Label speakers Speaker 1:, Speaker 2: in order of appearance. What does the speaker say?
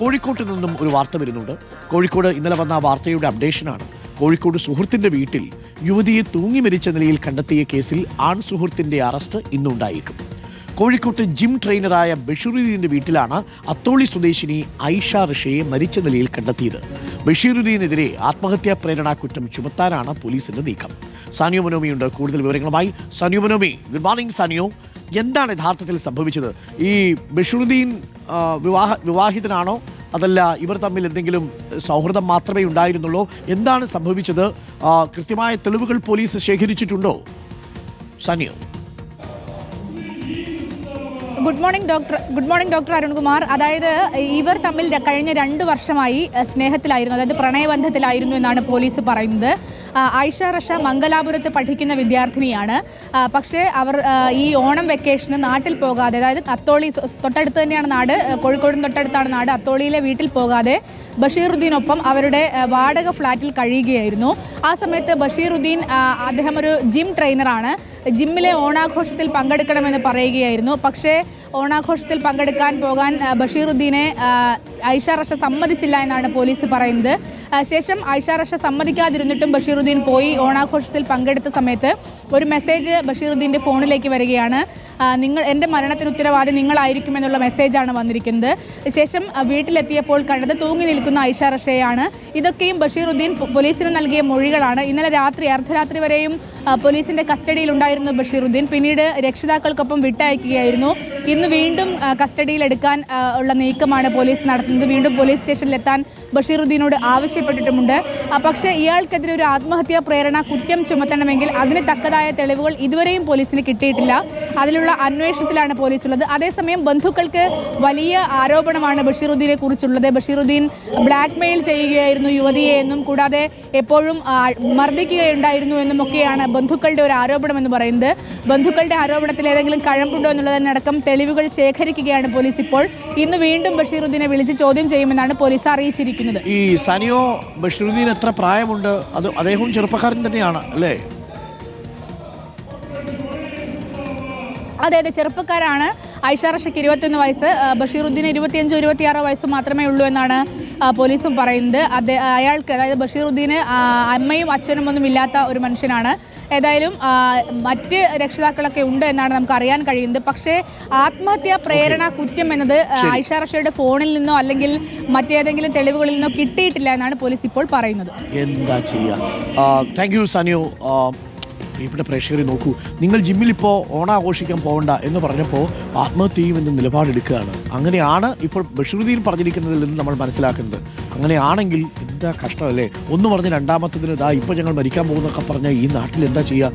Speaker 1: കോഴിക്കോട്ട് നിന്നും ഒരു വാർത്ത വരുന്നുണ്ട്. കോഴിക്കോട് ഇന്നലെ വന്ന ആ വാർത്തയുടെ അപ്ഡേഷനാണ്. കോഴിക്കോട് സുഹൃത്തിന്റെ വീട്ടിൽ യുവതിയെ തൂങ്ങി മരിച്ച നിലയിൽ കണ്ടെത്തിയ കേസിൽ ആൺ സുഹൃത്തിന്റെ അറസ്റ്റ് ഇന്നുണ്ടായേക്കും. കോഴിക്കോട്ട് ജിം ട്രെയിനറായ ബഷീറുദ്ദീന്റെ വീട്ടിലാണ് അത്തോളി സ്വദേശിനി ഐഷ ഋഷയെ മരിച്ച നിലയിൽ കണ്ടെത്തിയത്. ബഷീറുദ്ദീനെതിരെ ആത്മഹത്യാ പ്രേരണാ കുറ്റം ചുമത്താനാണ് പോലീസിന്റെ നീക്കം. സാനിയോ മനോമിയുണ്ട്. കൂടുതൽ വിവരങ്ങളുമായി സാനിയോ മനോമി. Good morning Saniyo. എന്താണ് യഥാർത്ഥത്തിൽ സംഭവിച്ചത്? ഈ ബഷീറുദ്ദീൻ വിവാഹ വിവാഹിതനാണോ? അതല്ല ഇവർ തമ്മിൽ എന്തെങ്കിലും സൗഹൃദം മാത്രമേ ഉണ്ടായിരുന്നുള്ളൂ. എന്താണ് സംഭവിച്ചത്? കൃത്യമായ തെളിവുകൾ police ശേഖരിച്ചിട്ടുണ്ടോ? Saniyo.
Speaker 2: Good morning doctor good morning doctor Arunkumar. അതായത് ഇവർ തമ്മിൽ കഴിഞ്ഞ രണ്ട് വർഷമായി സ്നേഹത്തിലായിരുന്നു അതായത് പ്രണയബന്ധത്തിലായിരുന്നു എന്നാണ് പോലീസ് പറയുന്നത്. ആയിഷ റഷ മംഗലാപുരത്ത് പഠിക്കുന്ന വിദ്യാർത്ഥിനിയാണ്. പക്ഷേ അവർ ഈ ഓണം വെക്കേഷന് നാട്ടിൽ പോകാതെ അതായത് അത്തോളി തൊട്ടടുത്ത് തന്നെയാണ് നാട് കോഴിക്കോടിന് തൊട്ടടുത്താണ് നാട് അത്തോളിയിലെ വീട്ടിൽ പോകാതെ ബഷീറുദ്ദീനൊപ്പം അവരുടെ വാടക ഫ്ലാറ്റിൽ കഴിയുകയായിരുന്നു. ആ സമയത്ത് ബഷീറുദ്ദീൻ അദ്ദേഹം ഒരു ജിം ട്രെയിനറാണ്. ജിമ്മിലെ ഓണാഘോഷത്തിൽ പങ്കെടുക്കണമെന്ന് പറയുകയായിരുന്നു. പക്ഷേ ഓണാഘോഷത്തിൽ പങ്കെടുക്കാൻ പോകാൻ ബഷീറുദ്ദീനെ ഐഷ റഷ സമ്മതിച്ചില്ല എന്നാണ് പോലീസ് പറയുന്നത്. ശേഷം ആയിഷ റഷ സമ്മതിക്കാതിരുന്നിട്ടും ബഷീറുദ്ദീൻ പോയി ഓണാഘോഷത്തിൽ പങ്കെടുത്ത സമയത്ത് ഒരു മെസ്സേജ് ബഷീറുദ്ദീന്റെ ഫോണിലേക്ക് വരികയാണ്. നിങ്ങൾ എന്റെ മരണത്തിന് ഉത്തരവാദി നിങ്ങളായിരിക്കുമെന്നുള്ള മെസ്സേജാണ് വന്നിരിക്കുന്നത്. ശേഷം വീട്ടിലെത്തിയപ്പോൾ കണ്ടത് തൂങ്ങി നിൽക്കുന്ന ഐഷ റഷയാണ്. ഇതൊക്കെയും ബഷീറുദ്ദീൻ പോലീസിന് നൽകിയ മൊഴികളാണ്. ഇന്നലെ രാത്രി അർദ്ധരാത്രി വരെയും പോലീസിന്റെ കസ്റ്റഡിയിൽ ഉണ്ടായിരുന്നു ബഷീറുദ്ദീൻ. പിന്നീട് രക്ഷിതാക്കൾക്കൊപ്പം വിട്ടയക്കുകയായിരുന്നു. ഇന്ന് വീണ്ടും കസ്റ്റഡിയിൽ എടുക്കാൻ ഉള്ള നീക്കമാണ് പോലീസ് നടത്തുന്നത്. വീണ്ടും പോലീസ് സ്റ്റേഷനിലെത്താൻ ബഷീറുദ്ദീനോട് ആവശ്യപ്പെട്ടിട്ടുമുണ്ട്. പക്ഷേ ഇയാൾക്കെതിരെ ഒരു ആത്മഹത്യാ പ്രേരണ കുറ്റം ചുമത്തണമെങ്കിൽ അതിന് തക്കതായ തെളിവുകൾ ഇതുവരെയും പോലീസിന് കിട്ടിയിട്ടില്ല. അതിലുള്ള അന്വേഷണത്തിലാണ് പോലീസ് ഉള്ളത് അതേസമയം ബന്ധുക്കൾക്ക് വലിയ ആരോപണമാണ് ബഷീറുദ്ദീനെ കുറിച്ചുള്ളത്. ബഷീറുദ്ദീൻ ബ്ലാക്ക് മെയിൽ ചെയ്യുകയായിരുന്നു യുവതിയെ എന്നും കൂടാതെ എപ്പോഴും മർദ്ദിക്കുകയുണ്ടായിരുന്നു എന്നും ഒക്കെയാണ് ബന്ധുക്കളുടെ ഒരു ആരോപണം എന്ന് പറയുന്നത്. ബന്ധുക്കളുടെ ആരോപണത്തിൽ ഏതെങ്കിലും കഴമ്പുണ്ടോ എന്നുള്ളതിനടക്കം തെളിവുകൾ ശേഖരിക്കുകയാണ് പോലീസ് ഇപ്പോൾ. ഇന്ന് വീണ്ടും ബഷീറുദ്ദീനെ വിളിച്ച് ചോദ്യം ചെയ്യുമെന്നാണ് പോലീസ് അറിയിച്ചിരിക്കുന്നത്.
Speaker 1: ഈ സനിയോ ബഷീറുദ്ദീൻ എത്ര പ്രായമുണ്ട്? അത് അദ്ദേഹവും ചെറുപ്പക്കാരൻ തന്നെയാണ് അല്ലേ?
Speaker 2: അതെ അതെ ചെറുപ്പക്കാരാണ് ഐഷ റഷക്ക് ഇരുപത്തൊന്ന് വയസ്സ് ബഷീറുദ്ദീൻ ബഷീറുദ്ദീന് ഇരുപത്തിയഞ്ചോ ഇരുപത്തിയാറോ വയസ്സ് മാത്രമേ ഉള്ളൂ എന്നാണ് പോലീസും പറയുന്നത്. അത് അയാൾക്ക് അതായത് ബഷീറുദ്ദീന് അമ്മയും അച്ഛനും ഒന്നും ഇല്ലാത്ത ഒരു മനുഷ്യനാണ്. ഏതായാലും മറ്റ് രക്ഷിതാക്കളൊക്കെ ഉണ്ട് എന്നാണ് നമുക്ക് അറിയാൻ കഴിയുന്നത്. പക്ഷേ ആത്മഹത്യാ പ്രേരണ കുറ്റം എന്നത് ഐഷ റഷയുടെ ഫോണിൽ നിന്നോ അല്ലെങ്കിൽ മറ്റേതെങ്കിലും തെളിവുകളിൽ നിന്നോ കിട്ടിയിട്ടില്ല എന്നാണ് പോലീസ് ഇപ്പോൾ പറയുന്നത്.
Speaker 1: എന്താ ചെയ്യുക താങ്ക് യു സനിയോ പ്രിയപ്പെട്ട പ്രേക്ഷകരെ നോക്കൂ. നിങ്ങൾ ജിമ്മിൽ ഇപ്പോൾ ഓണാഘോഷിക്കാൻ പോകണ്ട എന്ന് പറഞ്ഞപ്പോൾ ആത്മഹത്യയും എന്ന നിലപാടെടുക്കുകയാണ്. അങ്ങനെയാണ് ഇപ്പോൾ ബഷീറുദ്ദീൻ പറഞ്ഞിരിക്കുന്നതിൽ നിന്ന് നമ്മൾ മനസ്സിലാക്കുന്നത്. അങ്ങനെയാണെങ്കിൽ എന്താ കഷ്ടമല്ലേ? ഒന്ന് പറഞ്ഞ് രണ്ടാമത്തതിന് ഇതാ ഇപ്പോൾ ഞങ്ങൾ മരിക്കാൻ പോകുന്നൊക്കെ പറഞ്ഞാൽ ഈ നാട്ടിൽ എന്താ ചെയ്യുക